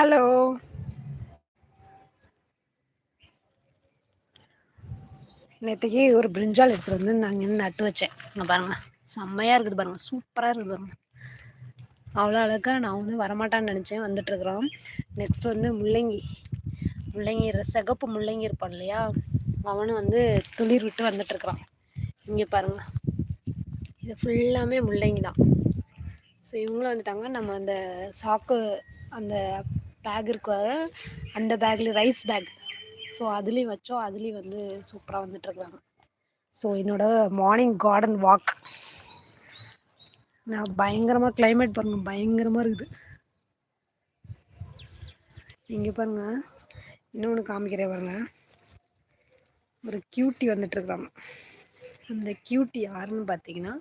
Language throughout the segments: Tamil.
ஹலோ நேற்றுக்கு ஒரு பிரிஞ்சால் எடுத்துகிட்டு வந்து நாங்கள் இன்னும் நட்டு வச்சேன். இங்கே பாருங்கள் செம்மையாக இருக்குது பாருங்கள் சூப்பராக இருக்குது பாருங்கள் அவ்வளோ அழகாக நான் வந்து வரமாட்டான்னு நினச்சேன். வந்துட்டுருக்குறோம் நெக்ஸ்ட் வந்து முள்ளங்கி. முள்ளங்கி சிகப்பு முள்ளங்கி இருப்பான் இல்லையா? அவனும் வந்து துளிர் விட்டு வந்துட்டுருக்குறான் இங்கே பாருங்கள் இது ஃபுல்லாமே முள்ளங்கி தான். ஸோ இவங்களும் வந்துட்டாங்க. நம்ம அந்த சாக்கு அந்த பேக் இருக்க அந்த பேக்கில் ரைஸ் பேக் ஸோ அதுலேயும் வச்சோம். அதுலேயும் வந்து சூப்பராக வந்துட்டுருக்குறாங்க ஸோ என்னோடய மார்னிங் கார்டன் வாக் நான் பயங்கரமாக கிளைமேட் பாருங்கள் பயங்கரமாக இருக்குது. இங்கே பாருங்கள் இன்னொன்று காமிக்கிறேன் பாருங்க. ஒரு கியூட்டி வந்துட்டுருக்குறாங்க அந்த கியூட்டி யாருன்னு பார்த்தீங்கன்னா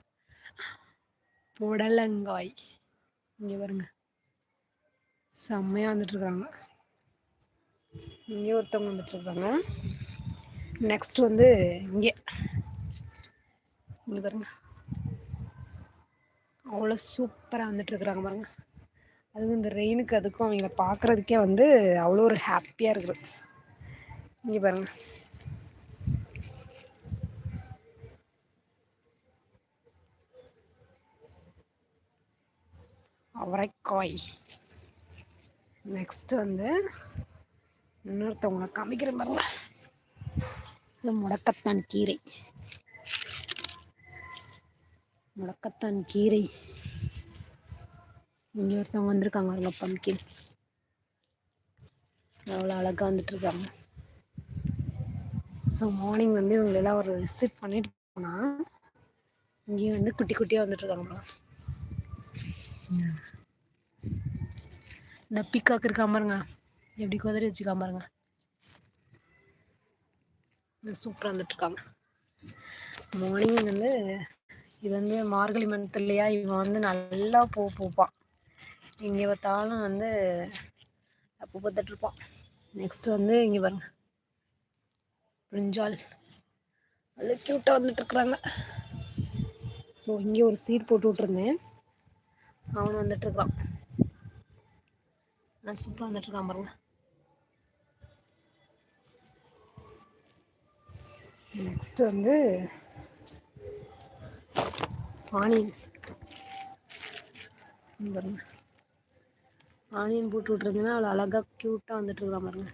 புடலங்காய். இங்கே பாருங்கள் செம்மையாக வந்துட்டுருக்குறாங்க. இங்கே ஒருத்தவங்க வந்துட்டுருக்காங்க. நெக்ஸ்ட் வந்து இங்கே. இங்கே பாருங்க. அவ்வளோ சூப்பராக வந்துட்டுருக்குறாங்க பாருங்க. அதுவும் இந்த ரெயினுக்கு அதுக்கும் அவங்கள பார்க்குறதுக்கே வந்து அவ்வளோ ஒரு ஹாப்பியாக இருக்குது. இங்கே பாருங்க. அவரைக்காய். நெக்ஸ்ட் வந்து இன்னொருத்தவங்களை காமிக்கிற மாதிரி இது முடக்கத்தான் கீரை. முடக்கத்தான் கீரை. இங்கே ஒருத்தவங்க வந்திருக்காங்க அவங்க பம்கின் அவ்வளோ அழகாக வந்துட்டுருக்காங்க ஸோ மார்னிங் வந்து இவங்களெல்லாம் ஒரு விசிட் பண்ணிட்டு போனால் இங்கேயும் வந்து குட்டி குட்டியாக வந்துட்டுருக்காங்க இந்த பிக்காக்கு இருக்கா பாருங்க. எப்படி குதிரை வச்சுக்கா பாருங்க. சூப்பராக வந்துட்டுருக்காங்க மார்னிங் வந்து இது வந்து மார்கழி மனத்துலையா இல்லையா இவன் வந்து நல்லா பூ பூப்பான் இங்கே பார்த்தாலும் வந்து பூ பார்த்துட்ருப்பான் நெக்ஸ்ட் வந்து இங்கே பாருங்க. பிரிஞ்சால் அது க்யூட்டாக வந்துட்டுருக்குறாங்க ஸோ இங்கே ஒரு சீட் போட்டு விட்ருந்தேன் அவனும் வந்துட்டுருக்கான் நான் சூப்பராக வந்துட்டுருக்கான் பாருங்க. நெக்ஸ்ட் வந்து ஆனியன் பாருங்க. ஆனியன் போட்டு விட்ருந்தீங்கன்னா அவ்வளோ அழகாக க்யூட்டாக வந்துட்டுருக்கான் பாருங்க.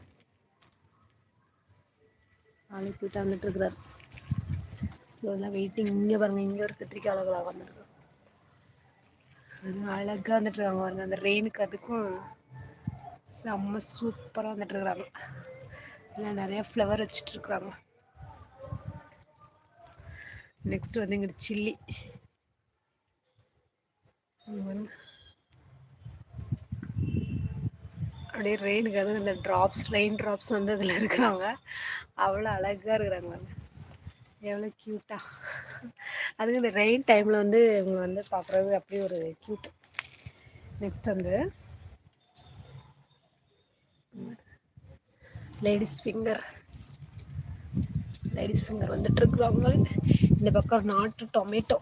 அவ்வளோ க்யூட்டாக வந்துட்டுருக்குறாரு. ஸோ எல்லாம் வெயிட்டிங் இங்கே பாருங்கள் இங்கே ஒரு கத்திரிக்காய் அழகாக வந்துட்டுருக்கோம் அழகாக வந்துட்டுருக்காங்க பாருங்க. அந்த ரெயினுக்கு அதுக்கும் செம்ம சூப்பராக வந்துட்டுருக்குறாங்க. இல்லை நிறையா ஃப்ளவர் வச்சிட்ருக்குறாங்க நெக்ஸ்ட் வந்து இங்கே சில்லி அப்படியே ரெயினுக்கு அதுவும் இந்த ட்ராப்ஸ் ரெயின் ட்ராப்ஸ் வந்து அதில் இருக்கிறாங்க. அவ்வளோ அழகாக இருக்கிறாங்க எவ்வளோ க்யூட்டாக அதுவும் இந்த ரெயின் டைமில் வந்து இவங்க வந்து பார்க்குறது அப்படியே ஒரு க்யூட் நெக்ஸ்ட் வந்து லேடிஸ் ஃபிங்கர் லேடிஸ் ஃபிங்கர் வந்துட்டுருக்குறவங்க இந்த பக்கம் நாட்டு டொமேட்டோ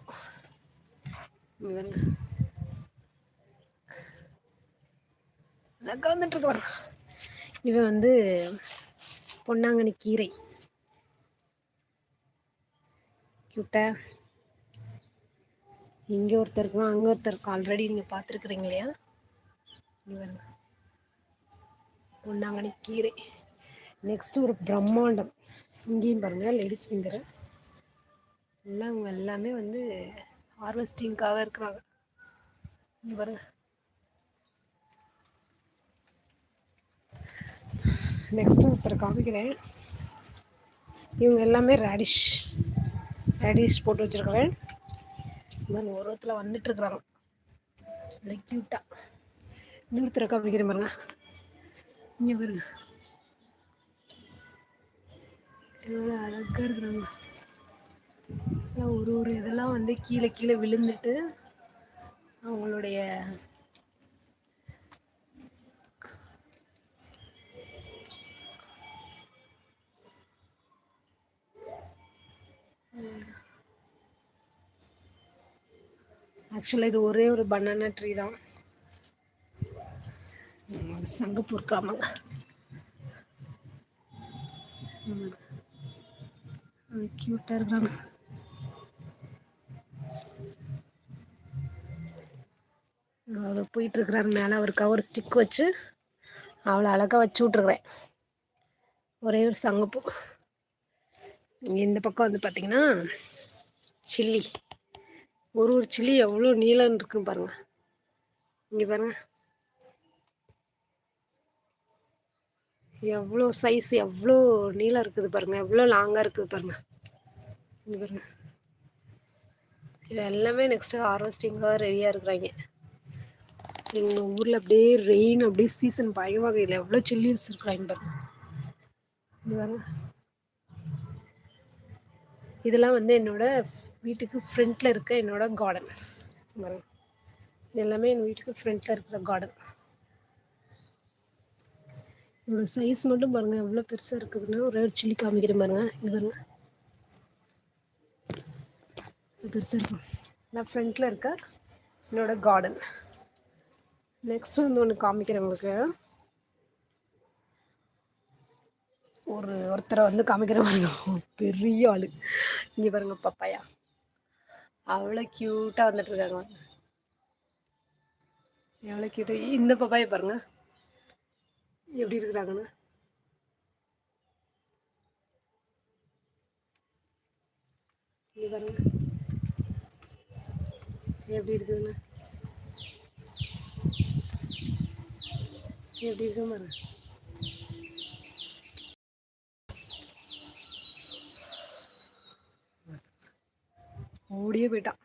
அழகாக வந்துட்டுருக்குறாங்க இவன் வந்து பொன்னாங்கண்ணி கீரை. கியூட்டா இங்கே ஒருத்தர் அங்கே ஒருத்தர் ஆல்ரெடி நீங்கள் பார்த்துருக்குறீங்க இல்லையா? இவருங்க. பொன்னாங்கண்ணி கீரை. நெக்ஸ்ட் ஒரு பிரம்மாண்டம். இங்கேயும் பாருங்கள் லேடிஸ் ஃபிங்கரு எல்லாம் அவங்க எல்லாமே வந்து ஹார்வெஸ்டிங்காக இருக்கிறாங்க. இங்கே பாருங்கள் நெக்ஸ்ட் ஒருத்தர் காமிக்கிறேன். இவங்க எல்லாமே ரேடிஷ் ரேடிஷ் போட்டு வச்சுருக்கிறேன். இந்த ஒருத்தில் வந்துட்டுருக்குறாங்க நல்லா க்யூட்டாக இன்னொருத்தரை காமிக்கிறேன் பாருங்க. இங்கே பாருங்க. எவ்வளோ அழகாக இருக்கிறாங்க. ஒரு ஒரு இதெல்லாம் வந்து கீழே கீழே விழுந்துட்டு அவங்களுடைய ஆக்சுவலாக இது ஒரே ஒரு பனானா ட்ரீ தான். சங்கப்பூர் இருக்காமாங்க க்யூட்டாக இருக்கிறாங்க அவர் போயிட்டுருக்கிறாரு மேலே ஒரு கவர் ஸ்டிக் வச்சு அவளை அழகாக வச்சு விட்ருக்குறேன் ஒரே ஒரு சங்கப்பூ இங்கே இந்த பக்கம் வந்து பார்த்திங்கன்னா சில்லி. ஒரு ஒரு சில்லி எவ்வளோ நீளம் இருக்குன்னு பாருங்கள் இங்கே பாருங்கள் எவ்வளோ சைஸ் எவ்வளோ நீளம் இருக்குது பாருங்கள் எவ்வளோ லாங்காக இருக்குது பாருங்கள் இங்கே பாருங்கள் இது எல்லாமே நெக்ஸ்ட்டு ஹார்வெஸ்டிங்காக ரெடியாக இருக்கிறாங்க. எங்கள் ஊரில் அப்படியே ரெயின் அப்படியே சீசன் பயமாக இதில் எவ்வளோ சில்லி பாருங்கள் பாருங்க. பாருங்கள் இதெல்லாம் வந்து என்னோட வீட்டுக்கு ஃப்ரண்ட்டில் இருக்க என்னோட கார்டன் பாருங்கள் இது எல்லாமே எங்கள் வீட்டுக்கு ஃப்ரண்ட்டில் இருக்கிற கார்டன் இதோட சைஸ் மட்டும் பாருங்கள் எவ்வளோ பெருசாக இருக்குதுன்னு ஒரே ஒரு சில்லி காமிக்கிறேன் பாருங்கள் இது பாருங்கள் பெருசாக இருக்கும். நான் ஃப்ரண்ட்டில் இருக்க என்னோட கார்டன் நெக்ஸ்ட் வந்து ஒன்று காமிக்கிறேன் உங்களுக்கு. ஒரு ஒருத்தரை வந்து காமிக்கிற பாருங்க. பெரிய ஆள். இங்கே பாருங்க பப்பாயா. அவ்வளோ க்யூட்டாக வந்துட்டுருக்காங்க எவ்வளோ க்யூட்டாக இந்த பப்பாயை பாருங்கள் எப்படி இருக்கிறாங்கன்னு இங்கே பாருங்க எப்படி இருக்குதுன்னு எப்படி இருக்க மாதிரி ஓடியே போயிட்டான்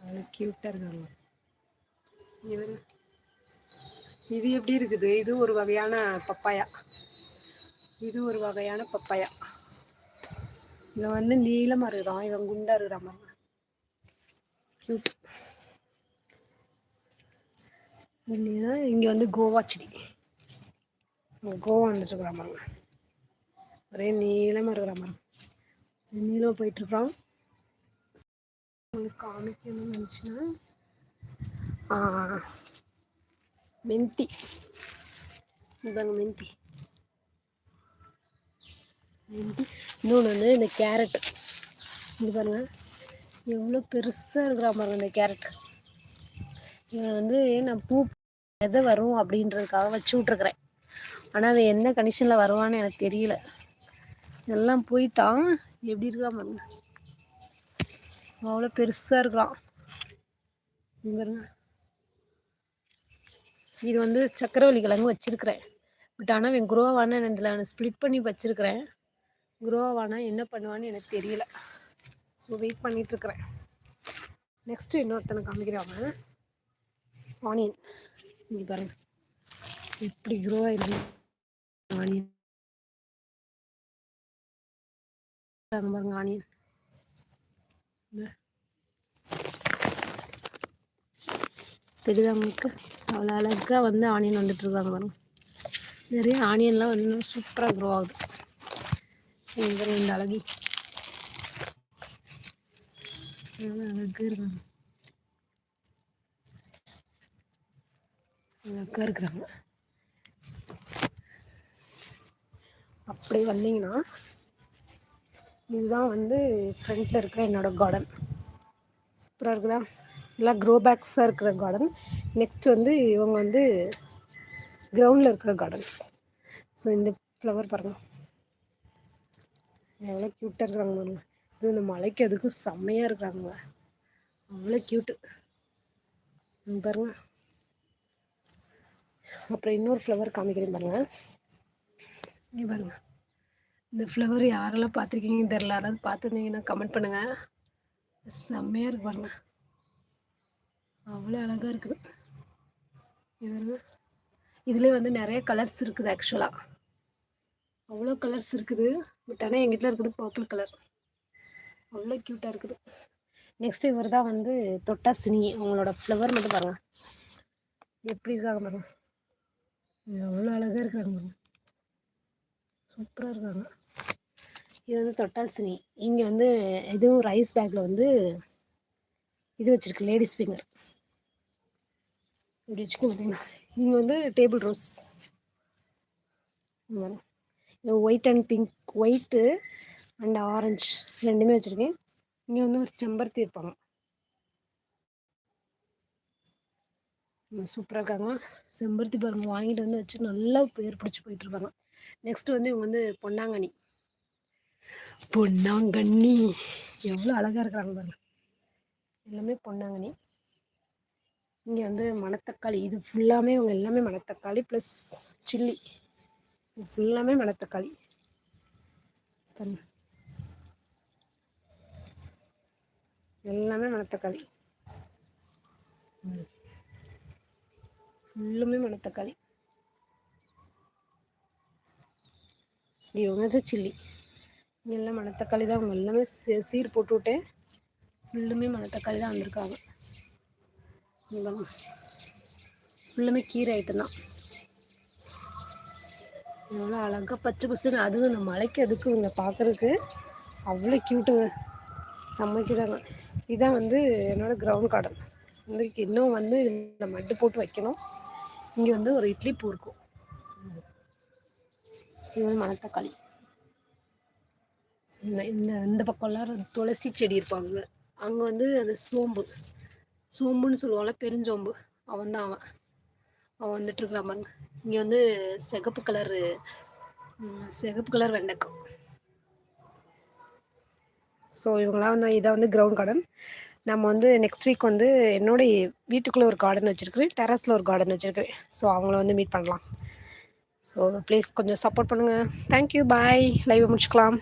அவ்வளோ க்யூட்டாக இருக்காங்க இவர். இது எப்படி இருக்குது? இது ஒரு வகையான பப்பாயா. இது ஒரு வகையான பப்பாயா. இவன் வந்து நீளமாக இருக்கிறான் இவன் குண்டா இருக்கிறான் பாருங்க க்யூட் இல்லைன்னா இங்கே வந்து கோவா செடி. கோவா வந்துட்டுருக்குற பாருங்க ஒரே நீளமாக இருக்கிற மரம் நீளமாக போயிட்டுருக்குறான் உங்களுக்கு காமிக்கணும்னு நினச்சின்னா மெந்தி. இதாங்க மெந்தி. மெந்தி. இன்னொன்று வந்து இந்த கேரட். இது பாருங்கள் எவ்வளோ பெருசாக இருக்கிற மாதிரி இந்த கேரட். இவன் வந்து நான் பூ எதை வரும் அப்படின்றதுக்காக வச்சு விட்ருக்குறேன் ஆனால் அவன் எந்த கண்டிஷனில் வருவான்னு எனக்கு தெரியல. எல்லாம் போயிட்டான் எப்படி இருக்கா பாருங்க. அவ்வளோ பெருசாக இருக்கிறான் பாருங்க. இது வந்து சக்கரவள்ளி கிழங்கு வச்சுருக்கிறேன். பட் ஆனால் அவன் குரோவான இதில் நான் ஸ்ப்ளிட் பண்ணி வச்சுருக்கிறேன். குரோவானா என்ன பண்ணுவான்னு எனக்கு தெரியல. ஸோ வெயிட் பண்ணிகிட்ருக்குறேன் நெக்ஸ்ட்டு இன்னொருத்தனை காமிக்கிறாங்க ஆனியன் இங்கே பாருங்கள் எப்படி க்ரோ ஆயிருக்கு ஆனியன் பாருங்க ஆனியன் தெரியுதா உங்களுக்கு? அவ்வளோ அழகாக வந்து ஆனியன் வந்துட்டுருக்காங்க பாருங்க. நிறைய ஆனியன்லாம் வந்து சூப்பராக க்ரோ ஆகுது. இந்த அழகி. அழகாக இருக்காங்க. அழகாக இருக்கிறாங்க. அப்படியே வந்தீங்கன்னா இதுதான் வந்து ஃப்ரண்ட்டில் இருக்கிற என்னோடய கார்டன் சூப்பராக இருக்குதா? எல்லாம் க்ரோ பேக்ஸாக இருக்கிற கார்டன் நெக்ஸ்ட் வந்து இவங்க வந்து கிரவுண்டில் இருக்கிற கார்டன்ஸ் ஸோ இந்த ஃப்ளவர் பாருங்கள் எவ்வளோ க்யூட்டாக இருக்கிறாங்க பாருங்கள் இது இந்த மலைக்கு அதுக்கும் செம்மையாக இருக்கிறாங்க அவ்வளோ க்யூட்டு பாருங்க. அப்புறம் இன்னொரு ஃப்ளவர் காமிக்கிறேன் பாருங்கள் இங்கே பாருங்கள் இந்த ஃப்ளவர் யாரெல்லாம் பார்த்துருக்கீங்கன்னு தெரில யாராவது பார்த்துருந்தீங்கன்னா கமெண்ட் பண்ணுங்கள் செம்மையாக இருக்கு பாருங்க. அவ்வளோ அழகாக இருக்குது. இவருங்க இதுலேயே வந்து நிறைய கலர்ஸ் இருக்குது ஆக்சுவலாக அவ்வளோ கலர்ஸ் இருக்குது. பட் ஆனால் எங்கள் வீட்டில் இருக்குது பர்பிள் கலர் அவ்வளோ க்யூட்டாக இருக்குது. நெக்ஸ்ட் இவர் தான் வந்து தொட்டா சினி அவங்களோட ஃப்ளவர் மட்டும் பாருங்கள் எப்படி இருக்காங்க பாருங்க. அவ்வளோ அழகாக இருக்கிறாங்க பாருங்க. சூப்பராக இருக்காங்க. இது வந்து தொட்டால் சினி. இங்கே வந்து இதுவும் ரைஸ் பேக்கில் வந்து இது வச்சுருக்கு லேடிஸ் ஃபிங்கர் இப்படி வச்சுக்கோ பார்த்தீங்கன்னா இங்கே வந்து table rose white and pink white and orange ரெண்டுமே வச்சுருக்கேன். இங்கே வந்து ஒரு செம்பருத்தி இருப்பாங்க. சூப்பராக இருக்காங்க. செம்பருத்தி பாருங்க வாங்கிட்டு வந்து வச்சு நல்லா பேர் பிடிச்சி போயிட்டுருப்பாங்க நெக்ஸ்ட்டு வந்து இவங்க வந்து பொன்னாங்கண்ணி. பொன்னாங்கண்ணி. எவ்வளோ அழகாக இருக்கிறாங்க பாருங்க. எல்லாமே பொன்னாங்கண்ணி. இங்கே வந்து மணத்தக்காளி. இது ஃபுல்லாமே இவங்க எல்லாமே மணத்தக்காளி ப்ளஸ் சில்லி இது ஃபுல்லாமே மணத்தக்காளி. எல்லாமே மணத்தக்காளி. ஃபுல்லுமே மணத்தக்காளி. இவங்க தான் சில்லி எல்லாம் மணத்தக்காளி தான். அவங்க எல்லாமே சீர் போட்டு விட்டேன் ஃபுல்லுமே மணத்தக்காளி தான் வந்திருக்காங்க. ஃபுல்லுமே கீரை ஐட்டம் தான். எவ்வளோ அழகாக பச்சை பசுன்னு அதுவும் இந்த மலைக்கு அதுக்கு இவங்க பார்க்குறதுக்கு அவ்வளோ க்யூட்டுங்க சமைக்கிறாங்க இதுதான் வந்து என்னோடய கிரவுண்ட் கார்டன் வந்து இன்னும் வந்து இதில் மட்டு போட்டு வைக்கணும். இங்கே வந்து ஒரு இட்லி பூ இருக்கும். இது வந்து மணத்தக்காளி. இந்த இந்த பக்கம்லாம் துளசி செடி இருப்பாங்க. அங்கே வந்து அந்த சோம்பு. சோம்புன்னு சொல்லுவாங்கள்ல பெருஞ்சோம்பு. அவன். தான் அவன் அவன் வந்துட்டுருக்கான் பாருங்க. இங்கே வந்து சிகப்பு கலரு சிகப்பு கலர் வெண்டைக்காய். ஸோ இவங்களாம் வந்து இதை வந்து கிரவுண்ட் கார்டன் நம்ம வந்து நெக்ஸ்ட் வீக் வந்து என்னோடய வீட்டுக்குள்ளே ஒரு கார்டன் வச்சுருக்கிறேன். டெரஸில் ஒரு கார்டன் வச்சுருக்கிறேன். ஸோ அவங்கள வந்து மீட் பண்ணலாம். ஸோ ப்ளீஸ் கொஞ்சம் சப்போர்ட் பண்ணுங்கள் தேங்க்யூ பாய் லைவை முடிச்சுக்கலாம்.